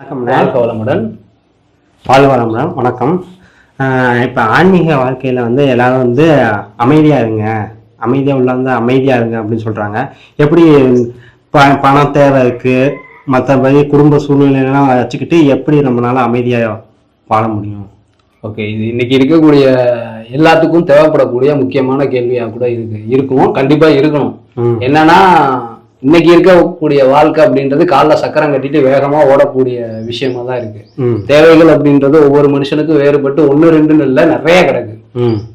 வணக்கம்ண்ணே வாழ்க வளமுடன். வாழ்க வளமுடன் வணக்கம். இப்போ ஆன்மீக வாழ்க்கையில் வந்து எல்லாரும் வந்து அமைதியாக இருங்க. அமைதியாக உள்ள வந்து அமைதியாக இருங்க அப்படின்னு சொல்கிறாங்க எப்படி ப பணம் தேவை இருக்குது மற்றபடி குடும்ப சூழ்நிலையெல்லாம் வச்சுக்கிட்டு எப்படி நம்மளால அமைதியாக வாழ முடியும்? ஓகே இது இன்னைக்கு இருக்கக்கூடிய எல்லாத்துக்கும் தேவைப்படக்கூடிய முக்கியமான கேள்வியா கூட இருக்கு. இருக்கும். கண்டிப்பா இருக்கணும். என்னன்னா இன்னைக்கு இருக்கக்கூடிய வாழ்க்கை அப்படின்றது காலைல சக்கரம் கட்டிட்டு வேகமா ஓடக்கூடிய விஷயமா தான் இருக்கு. தேவைகள் அப்படின்றது ஒவ்வொரு மனுஷனுக்கும் வேறுபட்டு ஒன்று ரெண்டுன்னு இல்லை நிறைய கிடக்கு.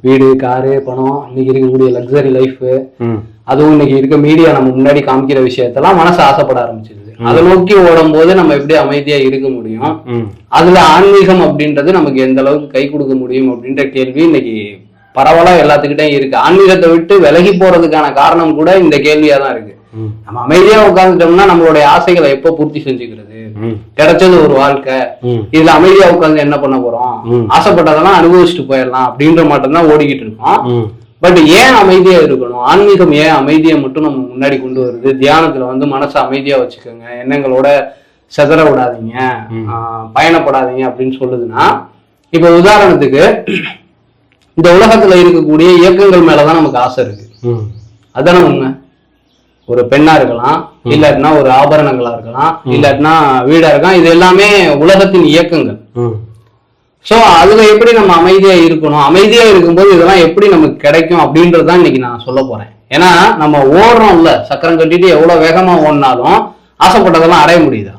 வீடு காரு பணம் இன்னைக்கு இருக்கக்கூடிய லக்ஸரி லைஃப் அதுவும் இன்னைக்கு இருக்க மீடியா நம்ம முன்னாடி காமிக்கிற விஷயத்தெல்லாம் மனசு ஆசைப்பட ஆரம்பிச்சிருது. அதை நோக்கி ஓடும் போது நம்ம எப்படி அமைதியா இருக்க முடியும்? அதுல ஆன்மீகம் அப்படின்றது நமக்கு எந்த அளவுக்கு கை கொடுக்க முடியும் அப்படின்ற கேள்வி இன்னைக்கு பரவலா எல்லாத்துக்கிட்டையும் இருக்கு. ஆன்மீகத்தை விட்டு விலகி போறதுக்கான காரணம் கூட இந்த கேள்வியா தான் இருக்கு நம்ம அமைதியா உட்கார்ந்துட்டோம்னா நம்மளுடைய ஆசைகளை எப்போ பூர்த்தி செஞ்சுக்கிறது? கிடைச்சது ஒரு வாழ்க்கை. இதுல அமைதியா உட்கார்ந்து என்ன பண்ண போறோம். ஆசைப்பட்டதெல்லாம் அனுபவிச்சுட்டு போயிடலாம் அப்படின்ற மட்டும்தான் ஓடிக்கிட்டு இருக்கோம். பட் ஏன் அமைதியா இருக்கணும்? ஆன்மீகம் ஏன் அமைதியை மட்டும் நம்ம முன்னாடி கொண்டு வருது? தியானத்துல வந்து மனசை அமைதியா வச்சுக்கோங்க. எண்ணங்களோட செதற விடாதீங்க. பயணப்படாதீங்க அப்படின்னு சொல்லுதுன்னா இப்ப உதாரணத்துக்கு இந்த உலகத்துல இருக்கக்கூடிய இயக்கங்கள் மேலதான் நமக்கு ஆசை இருக்கு. அதானே உண்மை? ஒரு பெண்ணா இருக்கலாம் இல்லாட்டினா ஒரு ஆபரணங்களா இருக்கலாம் இல்லாட்டினா வீடா இருக்கலாம் இது எல்லாமே உலகத்தின் இயக்கங்கள். சோ அதுல எப்படி நம்ம அமைதியா இருக்கணும்? அமைதியா இருக்கும்போது இதெல்லாம் எப்படி நமக்கு கிடைக்கும் அப்படின்றது தான் இன்னைக்கு நான் சொல்ல போறேன். ஏன்னா நம்ம ஓடுறோம்ல சக்கரம் கட்டிட்டு எவ்வளவு வேகமா ஓடினாலும் ஆசைப்பட்டதெல்லாம் அடைய முடியுதா?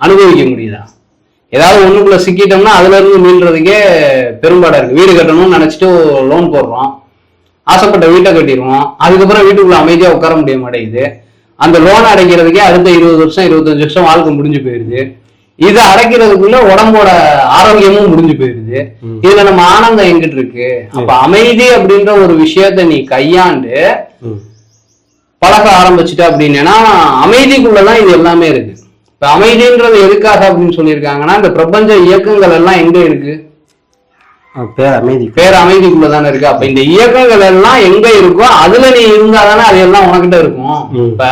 அனுபவிக்க முடியுதா? ஏதாவது ஒண்ணுக்குள்ள சிக்கிட்டோம்னா அதுல இருந்து மீள்றதுக்கே பெரும்பாடா இருக்கு. வீடு கட்டணும்னு நினைச்சிட்டு லோன் போடுறோம். ஆசைப்பட்ட வீட்டை கட்டிடுவோம் அதுக்கப்புறம் வீட்டுக்குள்ள அமைதியா உட்கார முடிய மாட்டேங்குது. அந்த லோன் அடைக்கிறதுக்கே அடுத்த இருபது வருஷம் இருபத்தஞ்சு வருஷம் வாழ்க்கை முடிஞ்சு போயிருது. இதை அடைக்கிறதுக்குள்ள உடம்போட ஆரோக்கியமும் முடிஞ்சு போயிருது. இதுல நம்ம ஆனந்தம் எங்கிட்டு இருக்கு? அப்ப அமைதி அப்படின்ற ஒரு விஷயத்த நீ கையாண்டு ம். பழக ஆரம்பிச்சுட்ட அப்படின்னா அமைதிக்குள்ளதான் இது எல்லாமே இருக்கு. இப்ப அமைதின்றது எதுக்காக அப்படின்னு சொல்லியிருக்காங்கன்னா இந்த பிரபஞ்ச இயக்கங்கள் எல்லாம் எங்க இருக்கு? பேர் அமைதி பேர் அமைதிக்குள்ள தானே இருக்கு. அப்ப இந்த இயக்கங்கள் எல்லாம் எங்க இருக்கோ அதுல நீ இருந்தா தானே அது எல்லாம் உனக்கிட்ட இருக்கும். இப்ப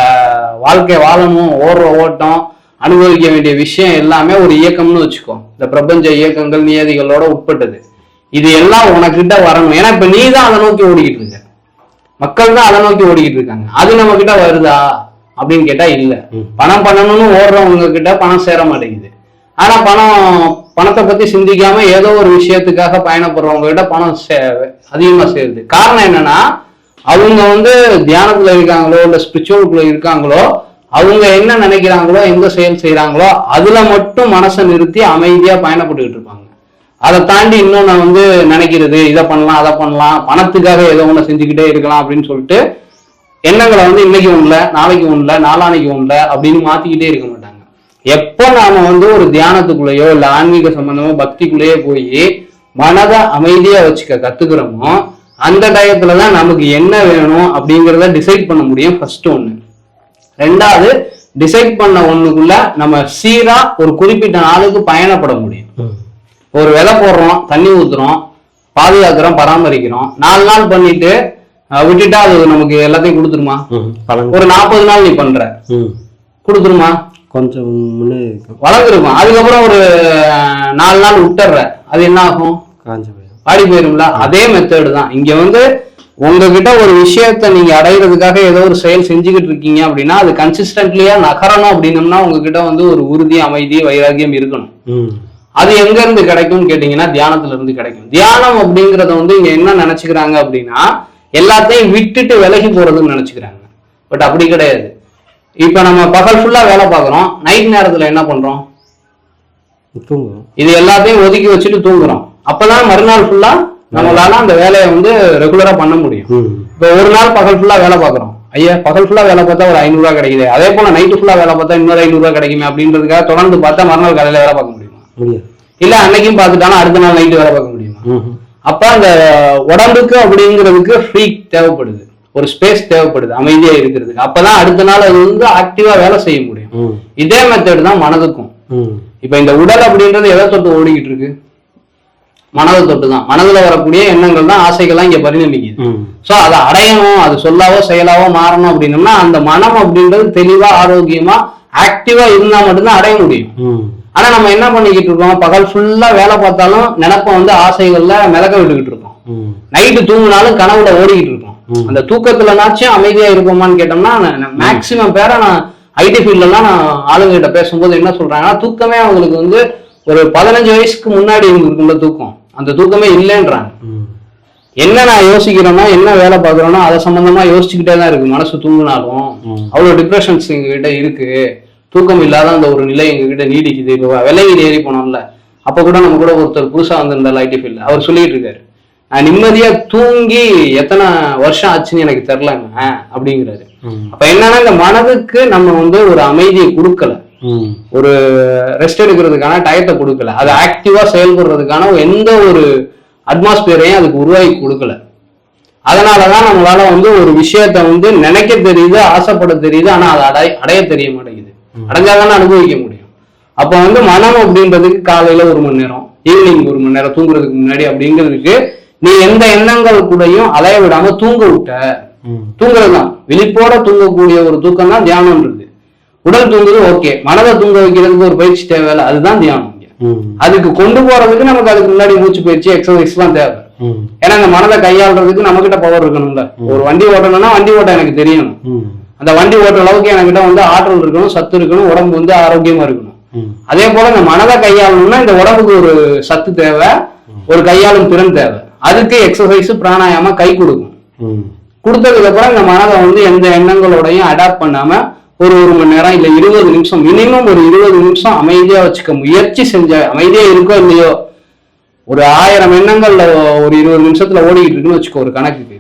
வாழ்க்கை வாழணும் ஓடுற ஓட்டம் அனுபவிக்க வேண்டிய விஷயம் எல்லாமே ஒரு இயக்கம்னு வச்சுக்கோ. இந்த பிரபஞ்ச இயக்கங்கள் நியதிகளோட உட்பட்டது. இது எல்லாம் உனக்கிட்ட வரணும். ஏன்னா இப்ப நீ தான் அதை நோக்கி ஓடிக்கிட்டு இருக்க. மக்கள் தான் அதை நோக்கி ஓடிக்கிட்டு இருக்காங்க. அது நம்ம கிட்ட வருதா? அப்படின்னு கேட்டா இல்ல. பணம் பண்ணணும்னு ஓடுறவங்க கிட்ட பணம் சேர மாட்டேங்குது. ஆனா பணம் பணத்தை பத்தி சிந்திக்காம ஏதோ ஒரு விஷயத்துக்காக பயணப்படுறவங்க கிட்ட பணம் சே- அதிகமா சேருது. காரணம் என்னன்னா அவங்க வந்து தியானத்துல இருக்காங்களோ இல்ல ஸ்பிரிச்சுவலுக்குள்ள இருக்காங்களோ அவங்க என்ன நினைக்கிறாங்களோ எந்த செயல் செய்யறாங்களோ அதுல மட்டும் மனசை நிறுத்தி அமைதியா பயணப்பட்டுக்கிட்டு இருப்பாங்க. அதை தாண்டி இன்னும் நான் வந்து நினைக்கிறது இதை பண்ணலாம் அதை பண்ணலாம் பணத்துக்காக ஏதோ ஒண்ணு செஞ்சுக்கிட்டே இருக்கலாம் அப்படின்னு சொல்லிட்டு எண்ணங்களை வந்து இன்னைக்கு ஒண்ணுல நாளைக்கு ஒண்ணுல நாளானைக்கு ஒண்ணுல அப்படின்னு மாத்திக்கிட்டே இருக்க மாட்டாங்க. எப்போ நாம வந்து ஒரு தியானத்துக்குள்ளேயோ இல்ல ஆன்மீக சம்பந்தமோ பக்திக்குள்ளேயே போய் மனதை அமைதியா வச்சுக்க கத்துக்கிறோமோ அந்த டயத்துல தான் நமக்கு என்ன வேணும் அப்படிங்கிறத டிசைட் பண்ண முடியும் ஃபர்ஸ்ட் ஒண்ணு. ரெண்டாவது டிசைட் பண்ண ஒண்ணுக்குள்ள நம்ம சீரா ஒரு குறிப்பிட்ட நாளுக்கு பயணப்பட முடியும். ஒரு விதை போடுறோம் தண்ணி ஊத்துறோம் பாதுகாக்கிறோம் பராமரிக்கிறோம் நாலு நாள் பண்ணிட்டு விட்டுட்டா அது நமக்கு எல்லாத்தையும் கொடுத்துருமா? ஒரு நாற்பது நாள் நீ பண்ற. கொடுத்துருமா? கொஞ்சம் முன்னே வளர்ந்துருக்கும் அதுக்கப்புறம் ஒரு நாலு நாள் விட்டுற. அது என்ன ஆகும்? காஞ்ச போயிடும். வாடி போயிரும்ல? அதே மெத்தேடு தான். இங்க வந்து உங்ககிட்ட ஒரு விஷயத்த நீங்க அடையிறதுக்காக ஏதோ ஒரு செயல் செஞ்சுக்கிட்டு இருக்கீங்க அப்படின்னா அது கன்சிஸ்டன்ட்லியா நகரணும் அப்படின்னம்னா உங்ககிட்ட வந்து ஒரு உறுதி அமைதி வைராகியம் இருக்கணும். அது எங்க இருந்து கிடைக்கும்னு கேட்டீங்கன்னா தியானத்துல இருந்து கிடைக்கும். தியானம் அப்படிங்கறத வந்து இங்க என்ன நினைச்சுக்கிறாங்க அப்படின்னா எல்லாத்தையும் விட்டுட்டு விலகி போறதுன்னு நினைச்சுக்கிறாங்க. பட் அப்படி கிடையாது. இப்ப நம்ம பகல் ஃபுல்லா வேலை பார்க்கறோம். நைட் நேரத்துல என்ன பண்றோம்? இது எல்லாத்தையும் ஒதுக்கி வச்சுட்டு தூங்குறோம். அப்பதான் மறுநாள் ஃபுல்லா நம்மளால அந்த வேலையை வந்து ரெகுலரா பண்ண முடியும். இப்ப ஒரு நாள் பகல் ஃபுல்லா வேலை பார்க்கறோம். ஐயா பகல் ஃபுல்லா வேலை பார்த்தா ஒரு ஐநூறு ரூபாய் கிடைக்குது. அதே போல நைட்டு ஃபுல்லா வேலை பார்த்தா இன்னொரு ஐநூறு ரூபாய் கிடைக்குமே அப்படின்றதுக்காக தொடர்ந்து பார்த்தா மறுநாள் காலையில வேலை பார்க்க முடியுமா? இல்ல அன்னைக்கும் பார்த்துட்டாலும் அடுத்த நாள் நைட்டு வேலை பார்க்க முடியுமா? அப்ப அந்த உடம்புக்கு அப்படிங்கிறதுக்கு ஃப்ரீ தேவைப்படுது. ஒரு ஸ்பேஸ் தேவைப்படுது. அமைதியா இருக்கிறதுக்கு. அப்பதான் அடுத்த நாள் அது வந்து ஆக்டிவா வேலை செய்ய முடியும். இதே மெத்தட் தான் மனதுக்கும். இப்ப இந்த உடல் அப்படின்றது எதை தொட்டு ஓடிக்கிட்டு இருக்கு? மனதை தொட்டு தான் மனதுல வரக்கூடிய எண்ணங்கள் தான் ஆசைகள்லாம் இங்க பரிணமிக்குது. சோ அதை அடையணும் அது சொல்லாவோ செயலாவோ மாறணும் அப்படின்னம்னா அந்த மனம் அப்படின்றது தெளிவா ஆரோக்கியமா ஆக்டிவா இருந்தா மட்டும்தான் அடைய முடியும். ஆனா நம்ம என்ன பண்ணிக்கிட்டு இருக்கோம்? பகல் ஃபுல்லா வேலை பார்த்தாலும் நினப்ப வந்து ஆசைகள்ல மிதக்க விட்டுக்கிட்டு இருக்கோம். நைட்டு தூங்கினாலும் கனவுல ஓடிக்கிட்டு இருக்கோம். அந்த தூக்கத்துலனாச்சும் அமைதியா இருப்போமான்னு கேட்டோம்னா மேக்சிமம் பேரை நான் ஐடி ஃபீல்ட்லாம் நான் ஆளுங்கிட்ட பேசும்போது என்ன சொல்றாங்கன்னா தூக்கமே அவங்களுக்கு வந்து ஒரு பதினஞ்சு வயசுக்கு முன்னாடி இருந்திருக்கும்ல தூக்கம். அந்த தூக்கமே இல்லைன்றாங்க. என்ன நான் யோசிக்கிறேனோ என்ன வேலை பார்க்குறேனோ அதை சம்பந்தமா யோசிச்சுக்கிட்டே தான் இருக்கு. மனசு தூங்கினாலும். அவ்வளோ டிப்ரெஷன்ஸ் எங்ககிட்ட இருக்கு. தூக்கம் இல்லாத அந்த ஒரு நிலை எங்ககிட்ட நீடிக்குது. இப்போ விலையில் ஏறி போனோம்ல அப்போ கூட நம்ம கூட ஒருத்தர் புதுசா வந்திருந்தார் ஐடி ஃபீல்டு அவர் சொல்லிட்டு இருக்காரு. நான் நிம்மதியா தூங்கி எத்தனை வருஷம் ஆச்சுன்னு எனக்கு தெரிலங்க அப்படிங்கிறாரு. அப்ப என்னன்னா இந்த மனதுக்கு நம்ம வந்து ஒரு அமைதியை கொடுக்கல. ஒரு ரெஸ்ட் எடுக்கிறதுக்கான டயத்தை கொடுக்கல. அது ஆக்டிவா செயல்படுறதுக்கான எந்த ஒரு அட்மாஸ்பியரையும் அதுக்கு உருவாக்கி கொடுக்கல. அதனாலதான் நம்மளால வந்து ஒரு விஷயத்த வந்து நினைக்க தெரியுது ஆசைப்பட தெரியுது ஆனா அதை அடைய அடைய தெரிய மாட்டேங்குது. அடைஞ்சாதானே அனுபவிக்க முடியும். அப்போ வந்து மனம் அப்படின்றதுக்கு காலையில ஒரு மணி நேரம் ஈவினிங் ஒரு மணி நேரம் தூங்குறதுக்கு முன்னாடி அப்படிங்கிறதுக்கு நீ எந்த எண்ணங்கள் கூடயும் அலைய விடாம தூங்க விட்ட. ம். தூங்குறது தான் விழிப்போட தூங்கக்கூடிய ஒரு தூக்கம் தான் தியானம்ன்றது உடல் தூங்குது ஓகே. மனதை தூங்க வைக்கிறதுக்கு ஒரு பயிற்சி தேவையில்ல. அதுதான் தியானம். அதுக்கு கொண்டு போறதுக்கு நமக்கு அதுக்கு முன்னாடி மூச்சு பயிற்சி எக்ஸசைஸ் தான் தேவை. ஏன்னா அந்த மனதை கையாளுறதுக்கு நம்ம கிட்ட பவர் இருக்கணும்ல. ஒரு வண்டி ஓட்டணும்னா வண்டி ஓட்ட எனக்கு தெரியணும். அந்த வண்டி ஓட்டுற அளவுக்கு என்கிட்ட வந்து ஆற்றல் இருக்கணும் சத்து இருக்கணும் உடம்பு வந்து ஆரோக்கியமா இருக்கணும். அதே போல இந்த மனதை கையாளணும்னா இந்த உடம்புக்கு ஒரு சத்து தேவை ஒரு கையாளும் திறன் தேவை. அதுக்கு எக்ஸசைஸ் பிராணாயாமம் கை கொடுக்கும். கொடுத்ததுக்கு அப்புறம் இந்த மனதை வந்து எந்த எண்ணங்களோடையும் அடாப்ட் பண்ணாம ஒரு ஒரு மணி நேரம் இல்ல இருபது நிமிஷம் மினிமம் ஒரு இருபது நிமிஷம் அமைதியா வச்சுக்க முயற்சி செஞ்ச அமைதியா இருக்கோ இல்லையோ ஒரு ஆயிரம் எண்ணங்கள்ல ஒரு இருபது நிமிஷத்துல ஓடிக்கிட்டு இருக்குன்னு வச்சுக்கோ ஒரு கணக்குக்கு.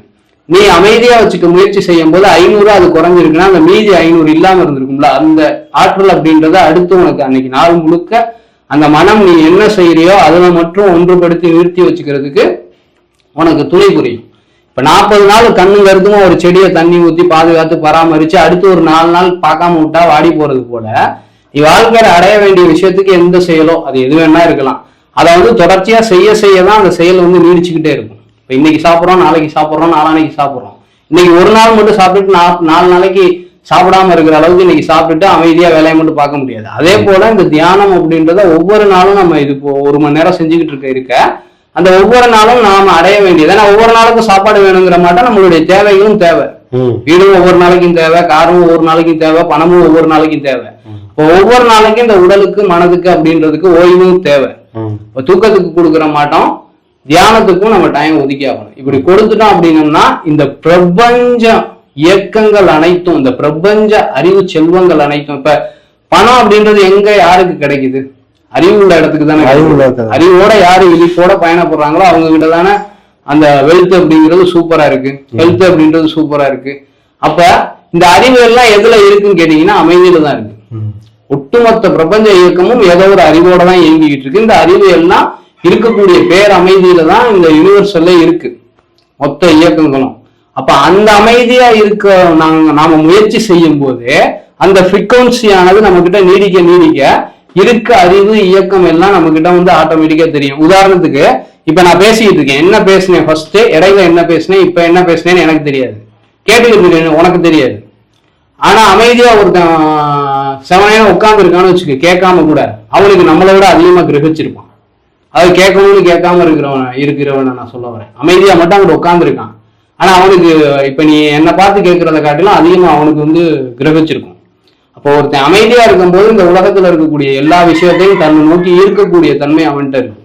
நீ அமைதியா வச்சுக்க முயற்சி செய்யும் போது ஐநூறு அது குறைஞ்சிருக்குன்னா அந்த மீதி ஐநூறு இல்லாம இருந்திருக்கும்ல. அந்த ஆற்றல் அப்படின்றத அடுத்து உனக்கு அன்னைக்கு நாள் முழுக்க அந்த மனம் நீ என்ன செய்யறியோ அதில் மட்டும் ஒன்றுபடுத்தி நிறுத்தி வச்சுக்கிறதுக்கு உனக்கு துணை புரியும். இப்ப நாற்பது நாள் கண்ணு கருத்துமா ஒரு செடியை தண்ணி ஊத்தி பாதுகாத்து பராமரிச்சு அடுத்து ஒரு நாலு நாள் பார்க்காம விட்டா வாடி போறது போல நீ வாழ்க்கையில அடைய வேண்டிய விஷயத்துக்கு எந்த செயலோ அது எது வேணா இருக்கலாம். அதை வந்து தொடர்ச்சியா செய்ய செய்ய தான் அந்த செயல் வந்து நீடிச்சுக்கிட்டே இருக்கும். இப்ப இன்னைக்கு சாப்பிட்றோம் நாளைக்கு சாப்பிட்றோம் நாளானைக்கு சாப்பிட்றோம். இன்னைக்கு ஒரு நாள் மட்டும் சாப்பிட்டுட்டு நா- நாலு நாளைக்கு சாப்பிடாம இருக்கிற அளவுக்கு இன்னைக்கு சாப்பிட்டுட்டு அமைதியா வேலையை மட்டும் பார்க்க முடியாது. அதே போல இந்த தியானம் அப்படின்றத ஒவ்வொரு நாளும் நம்ம இது ஒரு மணி நேரம் செஞ்சுக்கிட்டு இருக்க இருக்க அந்த ஒவ்வொரு நாளும் நாம அடைய வேண்டியது. ஏன்னா ஒவ்வொரு நாளுக்கும் சாப்பாடு வேணுங்கிற மாட்டோம் நம்மளுடைய தேவைகளும் தேவை. வீடும் ஒவ்வொரு நாளைக்கும் தேவை காரும் ஒவ்வொரு நாளைக்கும் தேவை பணமும் ஒவ்வொரு நாளைக்கும் தேவை. இப்போ ஒவ்வொரு நாளைக்கும் இந்த உடலுக்கு மனதுக்கு அப்படின்றதுக்கு ஓய்வும் தேவை. இப்போ தூக்கத்துக்கு கொடுக்குற மாட்டோம் தியானத்துக்கும் நம்ம டைம் ஒதுக்கி ஆகணும் இப்படி கொடுத்துட்டோம் அப்படின்னம்னா இந்த பிரபஞ்ச இயக்கங்கள் அனைத்தும் இந்த பிரபஞ்ச அறிவு செல்வங்கள் அனைத்தும் இப்ப பணம் அப்படின்றது எங்க யாருக்கு கிடைக்குது? அறிவு உள்ள இடத்துக்கு தானே. அறிவோட யாரு விழிப்போட பயணப்படுறாங்களோ அவங்க கிட்ட தானே அந்த வெல்த் அப்படிங்கிறது சூப்பரா இருக்கு. ஹெல்த் அப்படின்றது சூப்பரா இருக்கு. அப்ப இந்த அறிவு எல்லாம் எதுல இருக்குன்னு கேட்டீங்கன்னா அமைதியில தான் இருக்கு. ஒட்டுமொத்த பிரபஞ்ச இயக்கமும் ஏதோ ஒரு அறிவோட தான் இயங்கிக்கிட்டு இருக்கு. இந்த அறிவு எல்லாம் இருக்கக்கூடிய பேர் அமைதியில தான் இந்த யூனிவர்சல்ல இருக்கு. மொத்த இயக்கங்களும். அப்ப அந்த அமைதியா இருக்க நாங்க நாம முயற்சி செய்யும் போது அந்த ஃப்ரீக்வன்சியானது ஆனது நம்ம கிட்ட நீடிக்க நீடிக்க இருக்க அறிவு இயக்கம் எல்லாம் நம்ம கிட்ட வந்து ஆட்டோமேட்டிக்கா தெரியும். உதாரணத்துக்கு இப்ப நான் பேசிக்கிட்டு இருக்கேன். என்ன பேசினேன்? ஃபர்ஸ்ட் இடையில என்ன பேசினேன்? இப்ப என்ன பேசினேன்னு எனக்கு தெரியாது. கேட்டுக்கிட்டு இருக்கேன் உனக்கு தெரியாது. ஆனா அமைதியா ஒருத்தன் செவனையா உட்கார்ந்து இருக்கான்னு வச்சுக்க கேட்காம கூட அவனுக்கு நம்மளை விட அதிகமா கிரகிச்சிருப்பான். அது கேட்கணும்னு கேட்காம இருக்கிறவன இருக்கிறவனை நான் சொல்ல வரேன். அமைதியா மட்டும் அங்கிட்டு உட்காந்துருக்கான் ஆனா அவனுக்கு இப்ப நீ என்னை பார்த்து கேட்கறத காட்டிலும் அதிகமா அவனுக்கு வந்து கிரகிச்சிருக்கும். அப்போ ஒருத்தன் அமைதியா இருக்கும்போது இந்த உலகத்துல இருக்கக்கூடிய எல்லா விஷயத்தையும் தன்னை நோக்கி ஈர்க்கக்கூடிய தன்மை அவன்கிட்ட இருக்கு.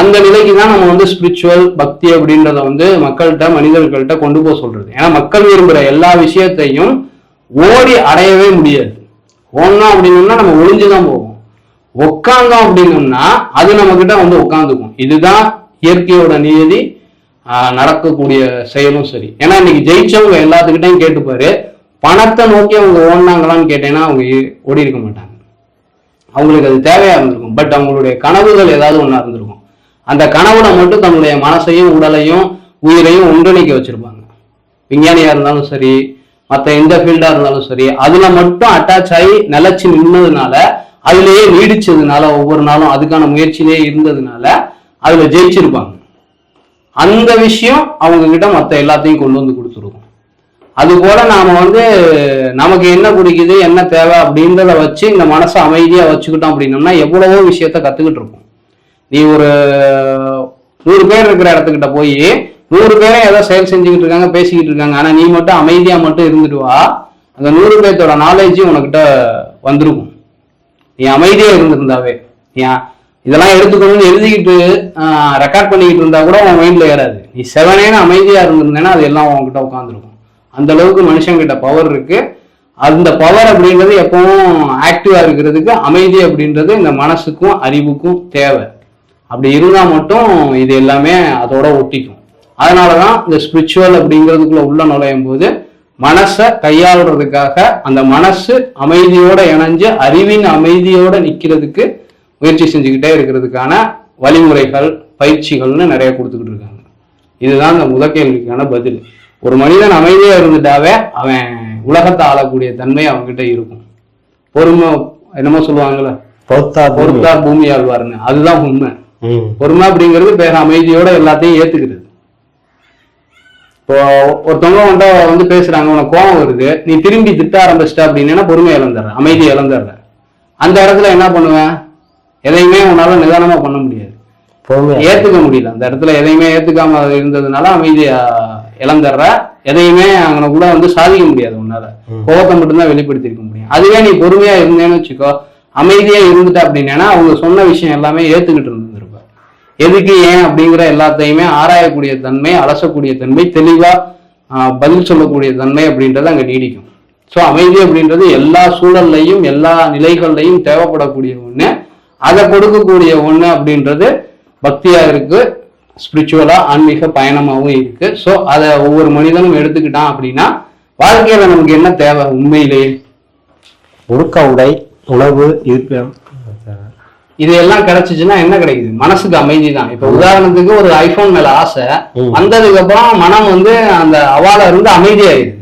அந்த நிலைக்கு தான் நம்ம வந்து ஸ்பிரிச்சுவல் பக்தி அப்படின்றத வந்து மக்கள்கிட்ட மனிதர்கள்ட்ட கொண்டு போக சொல்றது. ஏன்னா மக்கள் விரும்புகிற எல்லா விஷயத்தையும் ஓடி அடையவே முடியாது. ஓடணும் அப்படின்னோம்னா நம்ம ஒளிஞ்சுதான் போவோம். உட்காந்தோம் அப்படின்னோம்னா அது நம்ம கிட்ட வந்து உட்காந்துக்கும் இதுதான் இயற்கையோட நியதி நடக்கக்கூடிய செயலும் சரி. ஏன்னா இன்னைக்கு ஜெயிச்சவங்க எல்லாத்துக்கிட்டையும் கேட்டுப்பாரு பணத்தை நோக்கி அவங்க ஓடினாங்களான்னு கேட்டேன்னா அவங்க ஓடி இருக்க மாட்டாங்க. அவங்களுக்கு அது தேவையா இருந்திருக்கும். பட் அவங்களுடைய கனவுகள் ஏதாவது ஒண்ணா இருந்திருக்கும். அந்த கனவுல மட்டும் தன்னுடைய மனசையும் உடலையும் உயிரையும் ஒன்றிணைக்க வச்சிருப்பாங்க. விஞ்ஞானியா இருந்தாலும் சரி மற்ற எந்த ஃபீல்டா இருந்தாலும் சரி அதுல மட்டும் அட்டாச் ஆகி நிலச்சி நின்னதுனால அதுலயே நீடிச்சதுனால ஒவ்வொரு நாளும் அதுக்கான முயற்சியிலே இருந்ததுனால அதுல ஜெயிச்சிருப்பாங்க. அந்த விஷயம் அவங்க கிட்ட மற்ற எல்லாத்தையும் கொண்டு வந்து கொடுத்துருக்கும். அது போல நாம வந்து நமக்கு என்ன பிடிக்குது என்ன தேவை அப்படின்றத வச்சு இந்த மனசை அமைதியா வச்சுக்கிட்டோம் அப்படின்னோம்னா எவ்வளவோ விஷயத்த கத்துக்கிட்டு இருப்போம். நீ ஒரு நூறு பேர் இருக்கிற இடத்துக்கிட்ட போய் நூறு பேரும் ஏதோ செயல் செஞ்சுக்கிட்டு இருக்காங்க பேசிக்கிட்டு இருக்காங்க. ஆனா நீ மட்டும் அமைதியா மட்டும் இருந்துட்டு வா. அந்த நூறு பேர்த்தோட நாலேஜும் உனக்கிட்ட வந்திருக்கும். நீ அமைதியா இருந்திருந்தாவே. இதெல்லாம் எடுத்துக்கணும்னு எழுதிக்கிட்டு ரெக்கார்ட் பண்ணிக்கிட்டு இருந்தா கூட உன் மைண்ட்ல ஏறாது. நீ செவனேன்னு அமைதியா இருந்திருந்தேன்னா அது எல்லாம் உன்கிட்ட உட்காந்துருக்கும் அந்த அளவுக்கு மனுஷங்கிட்ட பவர் இருக்கு. அந்த பவர் அப்படின்றது எப்பவும் ஆக்டிவா இருக்கிறதுக்கு அமைதி அப்படின்றது இந்த மனசுக்கும் அறிவுக்கும் தேவை. அப்படி இருந்தா மட்டும் இது எல்லாமே அதோட ஒட்டிக்கும். அதனாலதான் இந்த ஸ்பிரிச்சுவல் அப்படிங்கிறதுக்குள்ள உள்ள நுழையும் போது மனசை கையாளுறதுக்காக அந்த மனசு அமைதியோட இணைஞ்சு அறிவின் அமைதியோட நிக்கிறதுக்கு முயற்சி செஞ்சுக்கிட்டே இருக்கிறதுக்கான வழிமுறைகள் பயிற்சிகள்னு நிறைய கொடுத்துக்கிட்டு இருக்காங்க. இதுதான் இந்த முத கேள்விக்கான பதில். ஒரு மனிதன் அமைதியா இருந்துட்டாவே அவன் உலகத்தை ஆளக்கூடிய தன்மை அவன்கிட்ட இருக்கும். பொறுமை என்னமோ சொல்லுவாங்கல்ல? பொறுத்தா பொறுத்தா பூமி ஆழ்வார்னு அதுதான் உண்மை. பொறுமை அப்படிங்கிறது பேர அமைதியோட எல்லாத்தையும் ஏத்துக்கிறது இப்போ ஒருத்தவங்க உன்ட்ட வந்து பேசுறாங்க உனக்கு கோவம் வருது நீ திரும்பி திட்ட ஆரம்பிச்சிட்ட அப்படின்னா பொறுமை இழந்துடுற அமைதி இழந்துடுற. அந்த இடத்துல என்ன பண்ணுவேன்? எதையுமே உன்னால நிதானமா பண்ண முடியாது. ஏத்துக்க முடியல. அந்த இடத்துல எதையுமே ஏத்துக்காம இருந்ததுனால அமைதியா இழந்துடுற. எதையுமே அங்கே கூட வந்து சாதிக்க முடியாது உன்னால. கோவத்தை மட்டும்தான் வெளிப்படுத்தியிருக்க முடியும். அதுவே நீ பொறுமையா இருந்தேன்னு வச்சுக்கோ அமைதியா இருந்துட்ட அப்படின்னா அவங்க சொன்ன விஷயம் எல்லாமே ஏத்துக்கிட்டு இருந்திருப்ப எதுக்கு ஏன் அப்படிங்கிற எல்லாத்தையுமே ஆராயக்கூடிய தன்மை அலசக்கூடிய தன்மை தெளிவா பதில் சொல்லக்கூடிய தன்மை அப்படின்றது அங்க நீடிக்கும். ஸோ அமைதி அப்படின்றது எல்லா சூழல்லையும் எல்லா நிலைகள்லையும் தேவைப்படக்கூடிய ஒண்ணு. அதை கொடுக்கக்கூடிய ஒண்ணு அப்படின்றது பக்தியா இருக்கு ஸ்பிரிச்சுவலா ஆன்மீக பயணமாகவும் இருக்கு. ஸோ அதை ஒவ்வொரு மனிதனும் எடுத்துக்கிட்டான் அப்படின்னா வாழ்க்கையில நமக்கு என்ன தேவை உண்மையிலேயே? உடுக்க உடை உணவு இருப்பிடம் இது எல்லாம் கிடைச்சிச்சுன்னா என்ன கிடைக்குது? மனசுக்கு அமைதி தான் இப்ப உதாரணத்துக்கு ஒரு ஐபோன் மேல ஆசை. வந்ததுக்கு அப்புறம் மனம் வந்து அந்த அவால இருந்து அமைதியாயிருது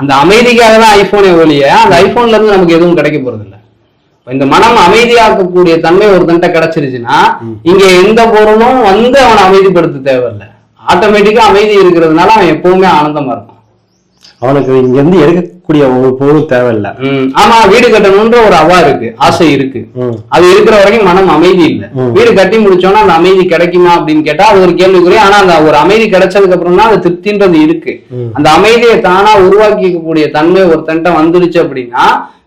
அந்த அமைதிக்காக தான் ஐபோனே ஒழிய அந்த ஐபோன்ல இருந்து நமக்கு எதுவும் கிடைக்க போறது இல்ல இந்த மனம் அமைதியாக்கக்கூடிய தன்மை ஒருத்தன்ட்ட கிடைச்சிருச்சுன்னா இங்க எந்த பொருளும் வந்து அவனை அமைதிப்படுத்த தேவையில்லை. ஆட்டோமேட்டிக்கா அமைதி இருக்கிறதுனால அவன் எப்பவுமே ஆனந்தமா இருப்பான். அவனுக்கு இங்க இருந்து எடுக்கக்கூடிய ஒரு பொருள் தேவையில்லை. ஆமா வீடு கட்டணும்ன்ற ஒரு அவா இருக்கு ஆசை இருக்கு. அது இருக்கிற வரைக்கும் மனம் அமைதி இல்லை. வீடு கட்டி முடிச்சோன்னா அந்த அமைதி கிடைக்குமா அப்படின்னு கேட்டா அது ஒரு கேள்விக்குறி. ஆனா அந்த ஒரு அமைதி கிடைச்சதுக்கு அப்புறம் தான் அது திருப்தின்றது இருக்கு. அந்த அமைதியை தானா உருவாக்கிக்கக்கூடிய தன்மை ஒருத்தன்ட்ட வந்துடுச்சு அப்படின்னா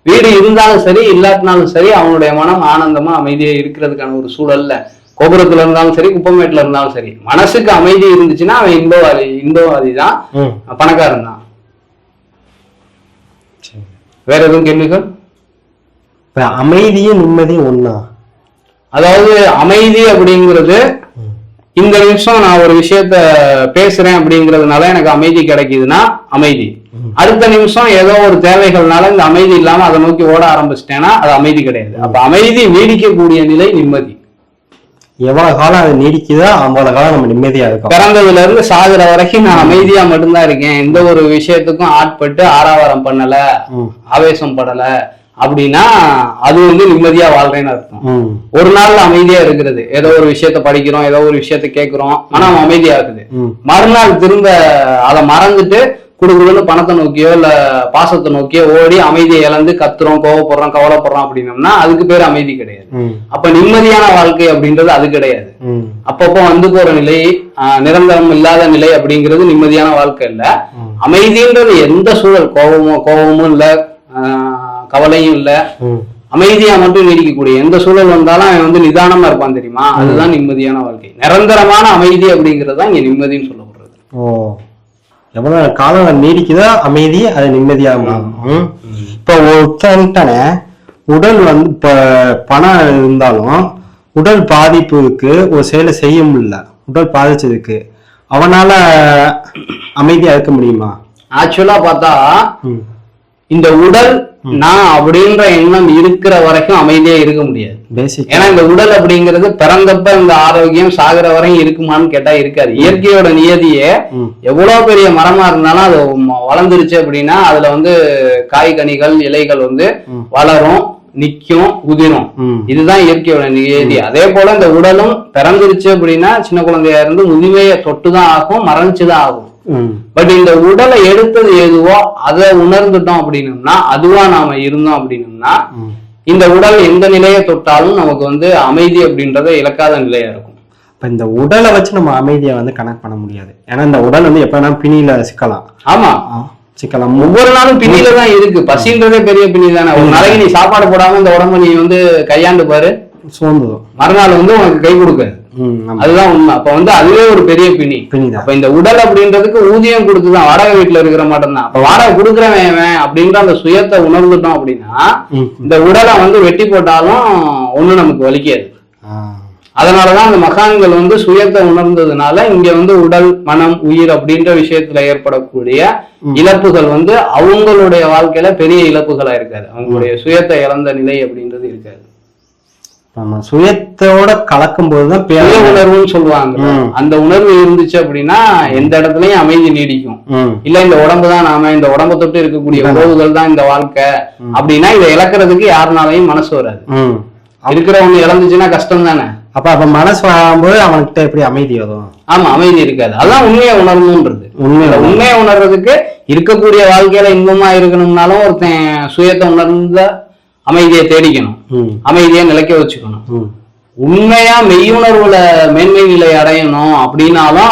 வீடு இருந்தாலும் சரி இல்லாட்டினாலும் சரி அவனுடைய மனம் ஆனந்தமா அமைதியா இருக்கிறதுக்கான ஒரு சூழல்ல. கோபுரத்துல இருந்தாலும் சரி குப்பமேட்டுல இருந்தாலும் சரி. மனசுக்கு அமைதி இருந்துச்சுன்னா அவன் இன்பவாதி இன்பவாதி தான் பணக்காரன் தான். வேற எதுவும் கேள்விகள்? இப்ப அமைதியும் நிம்மதியும் ஒண்ணா? அதாவது அமைதி அப்படிங்கிறது. இந்த நிமிஷம் நான் ஒரு விஷயத்த பேசுறேன் அப்படிங்கிறதுனால எனக்கு அமைதி கிடைக்குதுன்னா அமைதி. அடுத்த நிமிஷம் ஏதோ ஒரு தேவைகள்னால இந்த அமைதி இல்லாம அதை நோக்கி ஓட ஆரம்பிச்சிட்டேன்னா அது அமைதி கிடையாது. அப்ப அமைதி நீடிக்கக்கூடிய நிலை நிம்மதி. எவ்வளவு காலம் அது நீடிக்குதோ அவ்வளவு காலம் நம்ம நிம்மதியா இருக்கோம். பிறந்ததுல இருந்து சாகுற வரைக்கும் நான் அமைதியா மட்டும்தான் இருக்கேன். எந்த ஒரு விஷயத்துக்கும் ஆட்பட்டு ஆறாவரம் பண்ணல. ஆவேசம் படல. அப்படின்னா அது வந்து நிம்மதியா வாழ்றேன்னு அர்த்தம். ஒரு நாள்ல அமைதியா இருக்கிறது. ஏதோ ஒரு விஷயத்த படிக்கிறோம் ஏதோ ஒரு விஷயத்த கேட்கிறோம் மனம் அமைதியாகுது ம். மறுநாள் திரும்ப அதை மறந்துட்டு குடுக்குடுன்னு பணத்தை நோக்கியோ இல்ல பாசத்தை நோக்கியோ ஓடி அமைதியை இழந்து கத்துறோம் கோவப்படுறோம் கவலைப்படுறோம் அப்படின்னோம்னா அதுக்கு பேர் அமைதி கிடையாது. அப்ப நிம்மதியான வாழ்க்கை அப்படின்றது அது கிடையாது. அப்பப்போ வந்து போற நிலை நிரந்தரம் இல்லாத நிலை அப்படிங்கிறது நிம்மதியான வாழ்க்கை இல்ல. அமைதின்றது எந்த சூழல்? கோபமோ கோபமும் இல்ல ஆஹ், கவலையும் இல்ல. அமைதியா மட்டும் நீடிக்கக்கூடிய எந்த சூழல் வந்தாலும் அவன் வந்து நிதானமா இருப்பான் தெரியுமா? அதுதான் நிம்மதியான வாழ்க்கை. நிரந்தரமான அமைதி அப்படிங்கிறது தான் இங்க நிம்மதின்னு சொல்லப்படுறது. ஓ எவ்வளவு காலம் நீடிக்குதோ அமைதி அது நிம்மதியா மாறும். இப்ப ஒருத்தன்ட்டானே உடல் வந்து இப்ப பணம் இருந்தாலும் உடல் பாதிப்புக்கு ஒரு செயலை செய்ய முடியல. உடல் பாதிச்சதுக்கு அவனால அமைதியா இருக்க முடியுமா? ஆக்சுவலா பார்த்தா இந்த உடல் நான் அப்படின்ற எண்ணம் இருக்கிற வரைக்கும் அமைதியா இருக்க முடியாது. ஏன்னா இந்த உடல் அப்படிங்கிறது பிறந்தப்ப இந்த ஆரோக்கியம் சாகுற வரையும் இருக்குமான்னு கேட்டா இருக்காது. இயற்கையோட நியதியே. எவ்வளவு பெரிய மரமா இருந்தாலும் அது வளர்ந்துருச்சு அப்படின்னா அதுல வந்து காய்கனிகள் இலைகள் வந்து. வளரும் நிக்கும் உதிரும். இதுதான் இயற்கையோட நியதி. அதே போல இந்த உடலும் பிறந்துருச்சு அப்படின்னா சின்ன குழந்தையா இருந்து முதுமையை தொட்டுதான் ஆகும் மறைஞ்சுதான் ஆகும். பட் இந்த உடலை எடுத்தது எதுவோ அதை உணர்ந்துட்டோம் அப்படின்னம்னா அதுவா நாம இருந்தோம் அப்படின்னம்னா இந்த உடல் எந்த நிலையை தொட்டாலும் நமக்கு வந்து அமைதி அப்படின்றத இழக்காத நிலையா இருக்கும். இப்போ இந்த உடலை வச்சு நம்ம அமைதியை வந்து கனெக்ட் பண்ண முடியாது. ஏன்னா இந்த உடல் வந்து எப்போ வேணா பிணியில சிக்கலாம். ஆமா. சிக்கலாம். ஒவ்வொரு நாளும் பிணியில தான் இருக்கு. பசின்றதே பெரிய பிணி தானே. ஒரு நாளைக்கு நீ சாப்பாடு போடாம இந்த உடம்ப நீ வந்து கையாண்டு பாரு. சோர்ந்துடும் மறுநாள் வந்து உனக்கு கை கொடுக்காது. அதுதான் உண்மை. அப்ப வந்து அதுவே ஒரு பெரிய பிணி. அப்ப இந்த உடல் அப்படின்றதுக்கு ஊதியம் கொடுத்துதான் வாடகை வீட்டுல இருக்கிற மட்டும்தான். அப்ப வாடகை கொடுக்குறவன் அப்படின்ற அந்த சுயத்தை உணர்ந்துட்டோம் அப்படின்னா இந்த உடலை வந்து வெட்டி போட்டாலும் ஒண்ணும் நமக்கு வலிக்காது. அதனாலதான் அந்த மகான்கள் வந்து சுயத்தை உணர்ந்ததுனால இங்க வந்து உடல் மனம் உயிர் அப்படின்ற விஷயத்துல ஏற்படக்கூடிய இழப்புகள் வந்து அவங்களுடைய வாழ்க்கையில பெரிய இழப்புகளா இருக்காது அவங்களுடைய சுயத்தை இழந்த நிலை அப்படின்றது இருக்காது. ஆமா சுயத்தோட கலக்கும் போதுதான் சுய உணர்வுன்னு சொல்லுவாங்க. அந்த உணர்வு இருந்துச்சு அப்படின்னா எந்த இடத்துலயும் அமைதி நீடிக்கும். இல்ல இந்த உடம்பு தான் நாம இந்த உடம்பை தொட்டு இருக்கக்கூடிய உறவுகள் தான் இந்த வாழ்க்கை. அப்படின்னா இதை இழக்கிறதுக்கு யாருனாலையும் மனசு வராது. இருக்கிறவங்க இழந்துச்சுன்னா கஷ்டம் தானே அப்ப அப்ப மனசு வாங்கும்போது அவன்கிட்ட எப்படி அமைதி வரும்? ஆமா அமைதி இருக்காது. அதான் உண்மையை உணரணும்ன்றது உண்மை இந்த உண்மையை உணர்றதுக்கு இருக்கக்கூடிய வாழ்க்கையில இன்பமா இருக்கணும்னாலும் ஒருத்தன் சுயத்தை உணர்ந்த அமைதியை தேடிக்கணும். அமைதியை நிலைக்க வச்சுக்கணும். உண்மையா மெய்யுணர்வுல மேன்மை நிலை அடையணும் அப்படின்னாலும்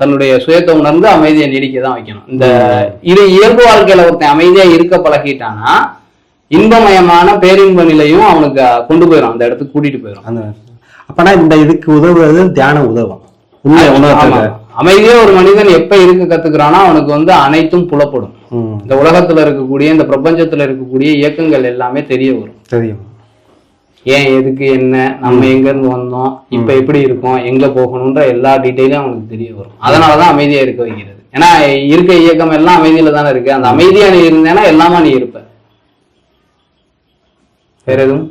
தன்னுடைய சுயத்தை உணர்ந்து அமைதியை நீடிக்க தான் வைக்கணும். இந்த இது இயல்பு வாழ்க்கையில ஒருத்தன் அமைதியா இருக்க பழகிட்டானா இன்பமயமான பேரின்ப நிலையும் அவனுக்கு கொண்டு போயிடும் அந்த இடத்துக்கு கூட்டிட்டு போயிடும் அந்த அப்பனா இந்த இதுக்கு உதவுறது தியானம் உதவும். உண்மை. உணர்த்துக்கு அமைதியா ஒரு மனிதன் எப்ப இருக்க கத்துக்கிறானோ அவனுக்கு வந்து அனைத்தும் புலப்படும். இந்த உலகத்துல இருக்கக்கூடிய இந்த பிரபஞ்சத்துல இருக்கக்கூடிய இயக்கங்கள் எல்லாமே தெரிய வரும். தெரியும். ஏன் எதுக்கு என்ன நம்ம எங்க இருந்து வந்தோம் இப்ப எப்படி இருக்கோம் எங்க போகணும்ன்ற எல்லா டீட்டெயிலும் அவனுக்கு தெரிய வரும். அதனாலதான் அமைதியா இருக்க வைக்கிறது. ஏன்னா இருக்க இயக்கம் எல்லாம் அமைதியில தானே இருக்கு. அந்த அமைதியா நீ இருந்தேன்னா எல்லாமா நீ இருப்ப. வேற எதுவும்?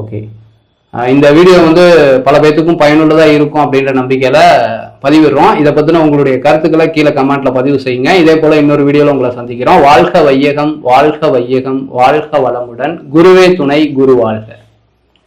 ஓகே இந்த வீடியோ வந்து பல பேத்துக்கும் பயனுள்ளதா இருக்கும் அப்படின்ற நம்பிக்கையில பதிவிடுறோம். இதை பத்தின உங்களுடைய கருத்துக்களை கீழே கமெண்ட்ல பதிவு செய்யுங்க. இதே போல இன்னொரு வீடியோல உங்களை சந்திக்கிறோம். வாழ்க வையகம் வாழ்க வையகம் வாழ்க வளமுடன். குருவே துணை குரு வாழ்க.